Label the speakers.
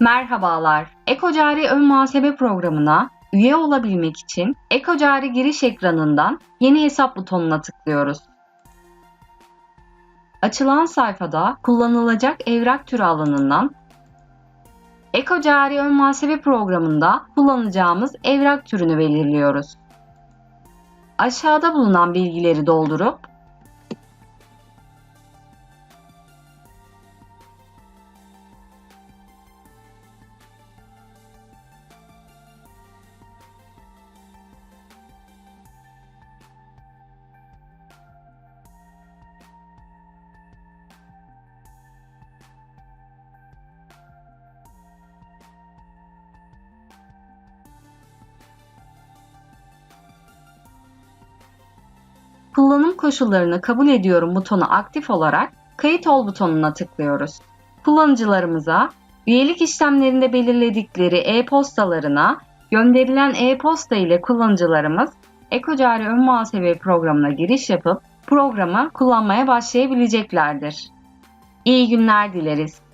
Speaker 1: Merhabalar. EkoCari Ön Muhasebe Programı'na üye olabilmek için EkoCari giriş ekranından Yeni hesap butonuna tıklıyoruz. Açılan sayfada kullanılacak evrak türü alanından EkoCari Ön Muhasebe Programı'nda kullanacağımız evrak türünü belirliyoruz. Aşağıda bulunan bilgileri doldurup Kullanım koşullarını kabul ediyorum butonu aktif olarak kayıt ol butonuna tıklıyoruz. Kullanıcılarımıza üyelik işlemlerinde belirledikleri e-postalarına gönderilen e-posta ile kullanıcılarımız EkoCari Ön Muhasebe programına giriş yapıp programı kullanmaya başlayabileceklerdir. İyi günler dileriz.